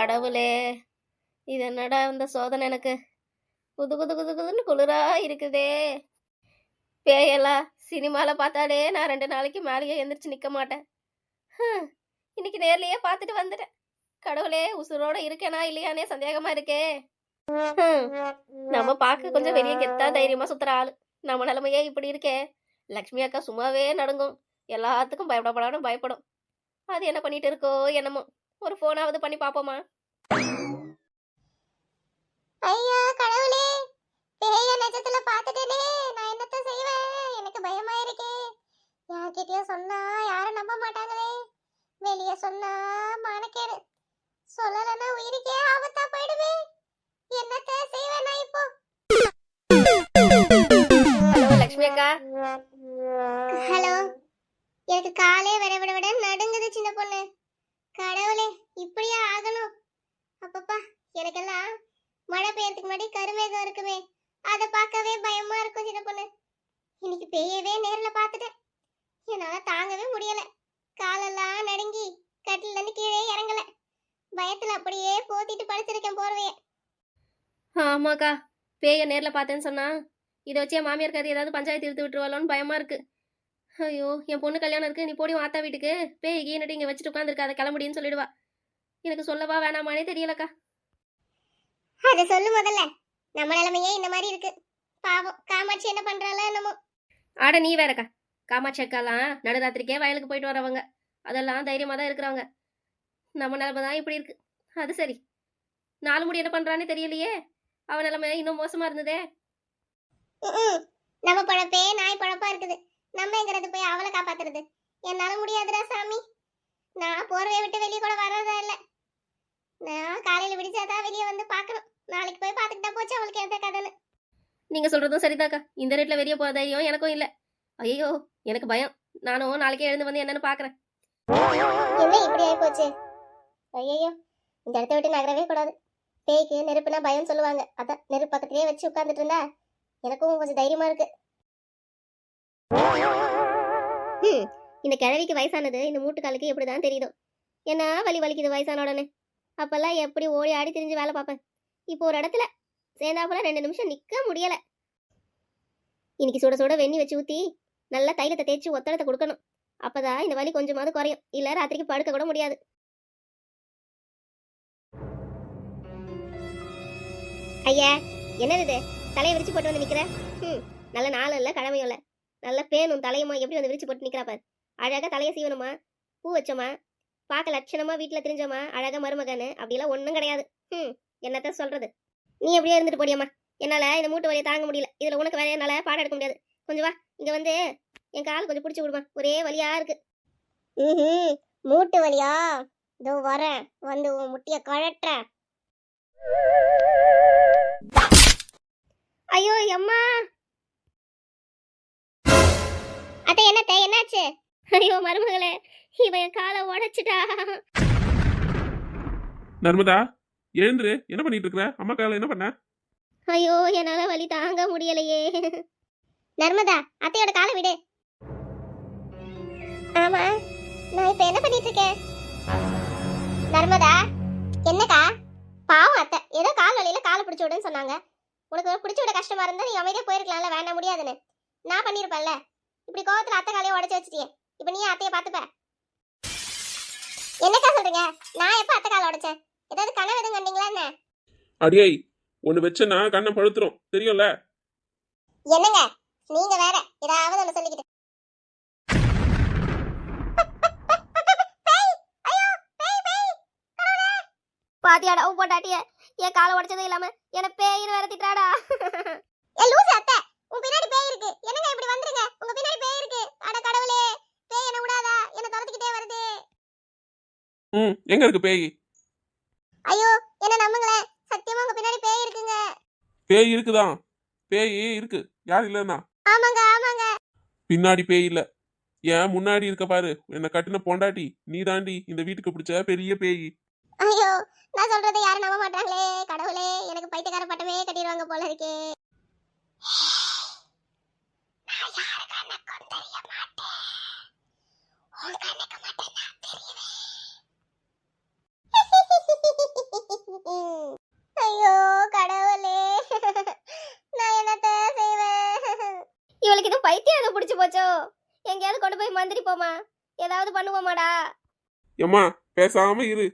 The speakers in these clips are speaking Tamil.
கடவுளே. இது என்னடா இந்த சோதனை எனக்கு? குது குது குது குதுன்னு குளிரா இருக்குதே. பேயெல்லாம் சினிமாவில் பார்த்தாலே நான் ரெண்டு நாளைக்கு மேலேயே எந்திரிச்சு நிற்க மாட்டேன். இன்னைக்கு நேர்லயே பார்த்துட்டு வந்துட்டேன். கடவுளே உசுரோட இருக்கேனா இல்லையானே சந்தேகமா இருக்கே. நம்ம பார்க்க கொஞ்சம் வெளியே கெத்தா தைரியமா சுத்துற ஆளு. நம்ம நிலைமையே இப்படி இருக்கே. லக்ஷ்மி அக்கா சும்மாவே நடுங்கும். எல்லாத்துக்கும் பயப்படப்படாமல் பயப்படும். அது என்ன பண்ணிட்டு இருக்கோ என்னமோ. ஒரு ஃபோனாவது பண்ணி பார்ப்போமா ஐயா கடவுளே. பேய நிஜத்துல பாத்துட்டேனே நான் என்னத்த செய்வேன்? எனக்கு பயமா இருக்கே யார்கிட்டயும் சொன்னா யாரும் நம்ப மாட்டாங்களே. வெளிய சொன்னா மானக்கேடு. சொல்லலன்னா உயிருக்கே ஆபத்தா போயிடுமே. என்னத்த செய்வேன் நான் இப்போ? லக்ஷ்மி அக்கா. ஹலோ. எனக்கு காலே விட விட விட நடுங்குது சின்ன பொண்ணு. கடவுளே இப்படியா ஆகணும்? அப்பப்பா எனக்கெல்லாம் மழை பெய்யறதுக்கு முன்னாடி கருமேகம் இருக்குமே அதை பார்க்கவே பயமா இருக்கும் சின்ன பொண்ணு. இன்னைக்கு பெய்யவே நேர்ல பார்த்துட்டேன். என்னால தாங்கவே முடியல. காலெல்லாம் நடுங்கி கட்டில இருந்து கீழே இறங்கல. பயத்துல அப்படியே போத்திட்டு படுத்திருக்கேன் போர்வைய. ஆமாக்கா பேய நேர்ல பார்த்தேன்னு சொன்னா இதை வச்சு என் மாமியார் கறி ஏதாவது பஞ்சாயத்து இழுத்து விட்டுருவாளோன்னு பயமா இருக்கு. ஐயோ என் பொண்ணு கல்யாணம் இருக்கு நீ போடி ஆத்தா வீட்டுக்கு. பேய் கீனட்டு இங்க வச்சுட்டு உட்காந்துருக்காத கிளம்புடின்னு சொல்லிடுவா. எனக்கு சொல்லவா வேணாமானே தெரியலக்கா. அதை சொல்லு முதல்ல. நம்ம நிலைமையே இந்த மாதிரி இருக்கு. பாவம் காமாட்சி என்ன பண்றாளோ என்னமோ. ஆட நீ வேறக்கா. காமாட்சி அக்காலாம் நடுராத்திரிக்கே வயலுக்கு போயிட்டு வரவங்க. அதெல்லாம் தைரியமா தான் இருக்கிறவங்க. நம்ம நிலைமை தான் இப்படி இருக்கு. அது சரி. நாலு முடி என்ன பண்றானே தெரியலையே. அவன் நிலைமை இன்னும் மோசமா இருந்ததே. ம்ம். நம்ம பழப்பே நாய் பழப்பா இருக்குது. நம்ம எங்கிறது போய் அவளை காப்பாத்துறது? என்னால முடியாதுடா சாமி. நான் போர்வையை விட்டு வெளியே கூட வர்றதா இல்ல. நான் காலையில விடிச்சாதான் வெளியே வந்து பார்க்கணும். நாளைக்கு போய் பார்த்துக்கிட்டா போச்சு அவளுக்கு எந்த கதைன்னு. நீங்க சொல்றதும் சரிதாக்கா. இந்த ரேட்ல வெளியே போக தைரியம் எனக்கும் இல்ல. ஐயோ எனக்கு பயம். நானும் நாளைக்கே எழுந்து வந்து என்னன்னு பாக்குறேன். என்ன இப்படி ஆகி போச்சு? ஐயோ இந்த இடத்த விட்டு நகரவே கூடாது. பேய்க்கு நெருப்புனா பயம் சொல்லுவாங்க. அதான் நெருப்பு பக்கத்துலயே வச்சு உட்கார்ந்துட்டு இருந்தா எனக்கும் கொஞ்சம் தைரியமா இருக்கு. இந்த கிழவிக்கு வயசானது இந்த மூட்டுக்காலுக்கு எப்படிதான் தெரியுதோ. என்ன வலி வலிக்குது வயசான உடனே? அப்பெல்லாம் எப்படி ஓடி ஆடி திரிஞ்சு வேலை பார்ப்பேன். இப்போ ஒரு இடத்துல சேர்ந்தாப்புல ரெண்டு நிமிஷம் நிக்க முடியல. இன்னைக்கு சுட சுட வெண்ணி வச்சு ஊத்தி நல்லா தைலத்தை தேய்ச்சி ஒத்தடத்தை கொடுக்கணும். அப்பதான் இந்த வலி கொஞ்சமாவது குறையும். இல்ல ராத்திரிக்கு படுக்க கூட முடியாது. ஐயா என்னது இது? தலையை விரிச்சு போட்டு வந்து நிக்கிற? ம் நல்ல நாளும் இல்ல கிழமையும் இல்லை நல்ல பேனும் தலையுமா எப்படி வந்து விரிச்சு போட்டு நிக்கிறா பாரு. அழகா தலையை சீவனமா பூ வச்சோமா? பார்க்க லட்சணமா வீட்டுல தெரிஞ்சோமா? அழகா மருமகன்னு? அப்படியெல்லாம் ஒண்ணும் கிடையாது. ம் என்னத்த சொல்றது? நீ எப்படியே இருந்துட்டு போடியம்மா. என்னால இந்த மூட்டு வலியை தாங்க முடியல. இதுல உனக்கு வேற என்னால பாடம் எடுக்க முடியாது. கொஞ்சம் வா இங்க வந்து என் கால் கொஞ்சம் பிடிச்சி விடுமா ஒரே வலியா இருக்கு. ம்ஹும். மூட்டு வலியா? இதோ வரேன். வந்து உன் முட்டிய கழட்டுறேன். ஐயோ அம்மா அத்தை என்னத்த என்னாச்சு? ஐயோ மருமகளே இவன் காலை உடைச்சிட்டா. நர்மதா எழுந்துரு. என்ன பண்ணிட்டு இருக்கிற அம்மா கால என்ன பண்ண? ஐயோ என்னால வலி தாங்க முடியலையே. நர்மதா அத்தையோட காலை விடு. ஆமா நான் இப்ப என்ன பண்ணிட்டு இருக்கேன் நர்மதா என்னக்கா? பாவம் அத்தை ஏதோ கால் வலியில காலை பிடிச்சு விடுன்னு சொன்னாங்க. உனக்கு பிடிச்சு விட கஷ்டமா இருந்தா நீ அமைதியா போயிருக்கலாம்ல வேண்டாம் முடியாதுன்னு. நான் பண்ணிருப்பேன்ல. இப்படி கோவத்துல அத்தை காலையை உடச்சு வச்சிட்டியே. இப்ப நீ அத்தைய பாத்துப்ப என்னக்கா சொல்றீங்க? நான் எப்ப அத்தை காலை உடைச்சேன்? ஏதாவது கனவு எதுவும் கண்டீங்களா என்ன? அடியை ஒன்னு வச்சனா கண்ணை பழுத்துரும். தெரியும்ல? என்னங்க? நீங்க வேற ஏதாவது ஒண்ணு சொல்லிக்கிட்டு. பேய்! ஐயோ, பேய், பேய்! கடவுளே! பாத்தியாடா உன் பொண்டாட்டிய. என் காலை உடைச்சதும் இல்லாம என்ன பேயின்னு வேற திட்டாடா ஏ, லூசு அத்தை, உன் பின்னாடி பேய் இருக்கு என்னங்க இப்படி வந்துருங்க உங்க பின்னாடி பேய் இருக்கு அட கடவுளே பேய் என்ன விடாதா என்ன துரத்திக்கிட்டே வருது ம் எங்க இருக்கு பேய்? ஐயோ என்ன நம்புங்களேன் சத்தியமா உங்க பின்னாடி பேய் இருக்குங்க. பேய் இருக்குதான் பேய் இருக்கு. யார் இல்லைன்னா? ஆமாங்க ஆமாங்க. பின்னாடி பேய் இல்ல. ஏன் முன்னாடி இருக்க பாரு. என்ன கட்டின பொண்டாட்டி. நீ தாண்டி இந்த வீட்டுக்கு பிடிச்ச பெரிய பேய். ஐயோ நான் சொல்றதை யாரும் நம்ப மாட்டாங்களே கடவுளே எனக்கு பைத்தியக்கார பட்டமே கட்டிடுவாங்க போல இருக்கே. நான் யாரு கண்ணுக்கும் தெரிய மாட்டேன். உன் கண்ணுக்கு மட்டும் நான் தெரியுவேன் ஐயோ கடவுளே. நான் என்னத்த செய்வேன்? இவளுக்கு எதுவும் பைத்தியம் எதுவும் பிடிச்சி போச்சோ? எங்கேயாவது கொண்டு போய் மந்திரிப்போமா ஏதாவது பண்ணுவோமாடா? எம்மா பேசாம இரு.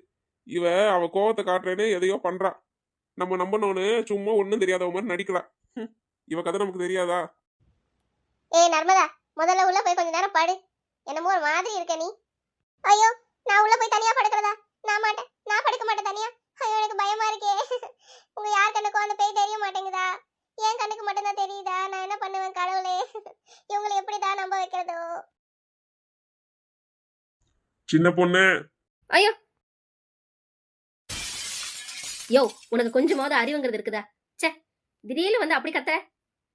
இவ அவ கோவத்தை காட்டுறேன்னு எதையோ பண்றா. நம்ம நம்பணும்னு சும்மா ஒண்ணும் தெரியாத மாதிரி நடிக்கிறா ஹம், இவ கதை நமக்கு தெரியாதா? ஏய் நர்மதா முதல்ல உள்ள போய் கொஞ்ச நேரம் படு. என்னமோ ஒரு மாதிரி இருக்க நீ. ஐயோ நான் உள்ள போய் தனியா படுக்கிறதா? நான் மாட்டேன். நான் படுக்க மாட்டேன் தனியா? ஐயோ எனக்கு பயமா இருக்கே. உங்க யார் கண்ணுக்கும் அந்த பேய் தெரிய மாட்டேங்குதா? என் கண்ணுக்கு மட்டும்தான் தெரியுதா? நான் என்ன பண்ணுவேன் கடவுளே? இவங்களை எப்படிதான் நம்ப வைக்கிறதோ? சின்ன பொண்ணு. யோ உனக்கு கொஞ்சமாவது அறிவுங்கிறது இருக்குதா? ச்சே திடீர்னு வந்து அப்படி கத்துற?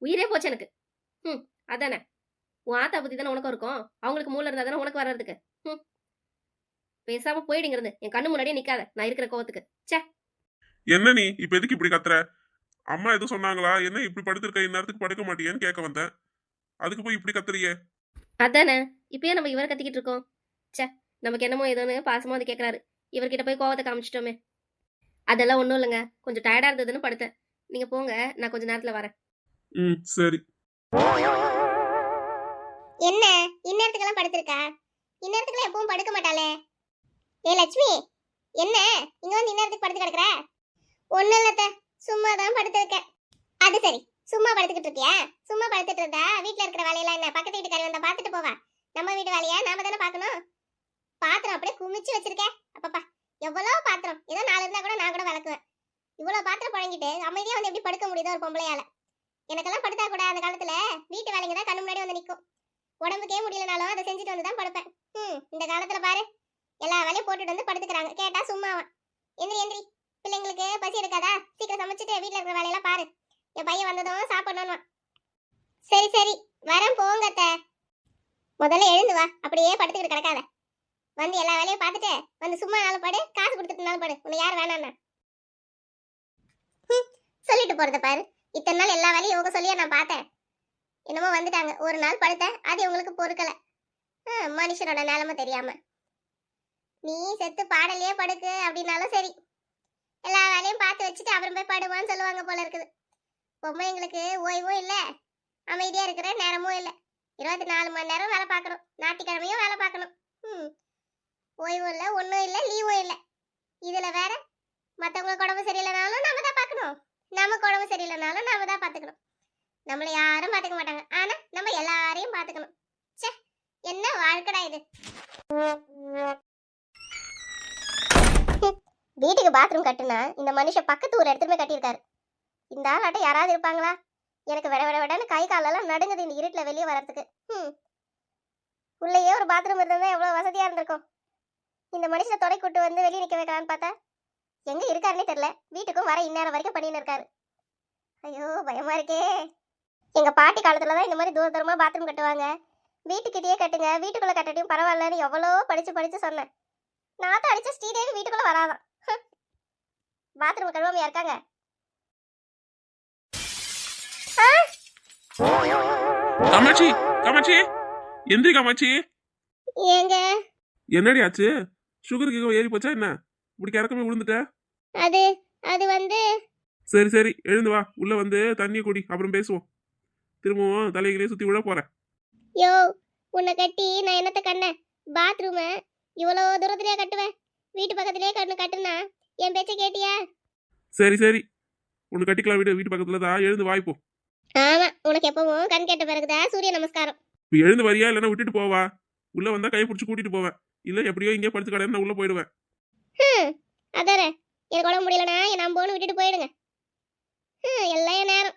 உயிரே போச்சு எனக்கு. ம் அதானே? உன் ஆத்தா புத்தி தானே உனக்கும் இருக்கும். அவங்களுக்கு மூளை இருந்தா தானே உனக்கு வர்றதுக்கு. ம் பேசாம போயிடுங்கிறது என் கண்ணு முன்னாடியே நிக்காத. நான் இருக்கிற கோவத்துக்கு. என்ன நீ? இப்ப எதுக்கு இப்படி கத்துற? அம்மா எதுவும் சொன்னாங்களா? என்ன இப்படி படுத்திருக்க? இந்நேரத்துக்கு படுக்க மாட்டியேன்னு கேட்க வந்தேன். அதுக்கு போய் இப்படி கத்துறியே? அதானே. இப்பயே நம்ம இவரை கத்திக்கிட்டு இருக்கோம். ச்சே. நமக்கு என்னமோ ஏதோன்னு பாசமா வந்து கேட்கறாரு இவர்கிட்ட போய் கோவத்தை காமிச்சிட்டோமே. அதெல்லாம் ஒன்றும் இல்லைங்க. கொஞ்சம் டயர்டா இருந்ததுன்னு படுத்தேன். நீங்க போங்க. நான் கொஞ்ச நேரத்துல வரேன். ம் சரி. என்ன? இந்நேரத்துக்கெல்லாம் படுத்திருக்கா? இந்நேரத்துக்குலாம் எப்பவும் படுக்க மாட்டாளே. ஏ லட்சுமி என்ன? இங்க வந்து இன்னத்துக்கு படுத்து கிடக்குற? ஒண்ணு இல்லத்த சும்மா தான் படுத்திருக்கேன். அது சரி. சும்மா படுத்துக்கிட்டு இருக்கியா? சும்மா படுத்துட்டு இருந்தா வீட்டுல இருக்கிற வேலையெல்லாம் என்ன? பக்கத்து வீட்டுக்காரி வந்தா பாத்துட்டு போவா. நம்ம வீட்டு வேலையா? நாம தானே பாக்கணும் பாத்திரம் அப்படியே குமிச்சு வச்சிருக்கேன் அப்பப்பா. எவ்வளவு பாத்திரம்? ஏதோ நாலு இருந்தா கூட நான் கூட விளக்குவேன். இவ்வளவு பாத்திரம் புழங்கிட்டு அமைதியா வந்து எப்படி படுக்க முடியுதோ ஒரு பொம்பளையால. எனக்கெல்லாம் படுத்தா கூட அந்த காலத்துல வீட்டு வேலைங்க தான் கண்ணு முன்னாடி வந்து நிக்கும். உடம்புக்கே முடியலனாலும் அதை செஞ்சுட்டு வந்து தான் படுப்பேன். ம் இந்த காலத்துல பாரு. எல்லா வேலையும் போட்டுட்டு வந்து படுத்துக்கிறாங்க. கேட்டா சும்மாவா எந்திரி எந்திரி. பிள்ளைங்களுக்கு பசி எடுக்காதா? சீக்கிரம் சமைச்சிட்டு வீட்டில் இருக்கிற வேலையெல்லாம் பாரு. என் பையன் வந்ததும் சாப்பிடணும் சரி சரி. வரேன் போங்கத்த முதல்ல எழுந்து வா. அப்படியே படுத்துக்கிட்டு கிடக்காத. வந்து எல்லா வேலையும் பார்த்துட்டு வந்து சும்மா நாளும் படு காசு கொடுத்துட்டுனாலும் படு. உன்னை யார் வேணாண்ணா சொல்லிட்டு போறத பாரு. இத்தனை நாள் எல்லா வேலையும் இவங்க சொல்லியே நான் பார்த்தேன். என்னமோ வந்துட்டாங்க. ஒரு நாள் படுத்தேன். அது இவங்களுக்கு பொறுக்கல. மனுஷனோட நிலைமை தெரியாம. நீ செத்து பாடலையே படுக்கு அப்படின்னாலும் சரி. எல்லா வேலையும் பார்த்து வச்சுட்டு அப்புறம் போய் படுவான்னு சொல்லுவாங்க போல இருக்குது. பொம்மைங்களுக்கு ஓய்வும் இல்லை அமைதியா இருக்கிற நேரமும் இல்லை. இருபத்தி நாலு மணி நேரம் வேலை பார்க்கணும் ஞாயிற்றுக்கிழமையும் வேலை பார்க்கணும். ம் ஓய்வும் இல்லை ஒன்றும் இல்லை லீவும் இல்லை. இதுல வேற மற்றவங்களுக்கு உடம்பு சரியில்லைனாலும் நாம தான் பார்க்கணும். நமக்கு உடம்பு சரியில்லைனாலும் நம்ம தான் பார்த்துக்கணும். நம்மள யாரும் பார்த்துக்க மாட்டாங்க. ஆனா நம்ம எல்லாரையும் பார்த்துக்கணும். ச்சே என்ன வாழ்க்கடா இது? வீட்டுக்கு பாத்ரூம் கட்டுனா இந்த மனுஷன் பக்கத்து ஊர் இடத்துல கட்டியிருக்காரு. இந்த ஆளாட்ட யாராவது இருப்பாங்களா? எனக்கு விட விட விடன்னு கை காலெல்லாம் நடுங்குது இந்த இருட்டில் வெளியே வர்றதுக்கு. ம் உள்ளேயே ஒரு பாத்ரூம் இருந்தா எவ்வளோ வசதியாக இருந்திருக்கும். இந்த மனுஷனை தொடை கூட்டு வந்து வெளியே நிற்க வைக்கலான்னு பார்த்தா எங்கே இருக்காருன்னே தெரியல. வீட்டுக்கும் வர இந்நேரம் வரைக்கும் பண்ணின்னு இருக்காரு. ஐயோ பயமா இருக்கே. எங்க பாட்டி காலத்துல தான் இந்த மாதிரி தூர தூரமா பாத்ரூம் கட்டுவாங்க. வீட்டுக்கிட்டேயே கட்டுங்க வீட்டுக்குள்ள கட்டட்டையும் பரவாயில்லன்னு எவ்வளோ படிச்சு படிச்சு சொன்னேன். நான் தான் அடிச்ச ஸ்ரீதேவி வீட்டுக்குள்ள வராதான் பாத்ரூம் கழுவாமையா இருக்காங்க. காமாட்சி காமாட்சி. எந்திரி காமாட்சி. ஏங்க? என்னடி ஆச்சு? சுகர் கிகம் ஏறி போச்சா என்ன? இப்படி கிறக்கமே விழுந்துட்ட? அது அது வந்து சரி சரி. எழுந்து வா. உள்ள வந்து தண்ணியை குடி. அப்புறம் பேசுவோம். திரும்பவும் தலைகிலே சுத்தி விட போறேன். யோ உன்னை கட்டி நான் என்னத்த கண்ணேன் பாத்ரூமை இவ்வளோ தூரத்துலயே கட்டுவேன்? வீட்டு பக்கத்துலயே கண்ணு கட்டுனா? என் பேச்ச கேட்டியா? சரி சரி. உன்னை கட்டிக்கலாம் வீடு. வீட்டு பக்கத்துல தான் எழுந்து வாய்ப்போ ஆமா உனக்கு எப்பவும் கண் கேட்ட பிறகுதான் சூரிய நமஸ்காரம்? இப்போ எழுந்து வரியா? இல்லைன்னா விட்டுட்டு போவா. உள்ள வந்தா கையை பிடிச்சி கூட்டிட்டு போவேன். இல்ல எப்படியோ இங்கே படுத்து கடை உள்ள போயிடுவேன். அதானே. எனக்கு உடம்பு முடியலனா என் நம்போன்னு விட்டுட்டு போயிடுங்க. எல்லாம் என் நேரம்.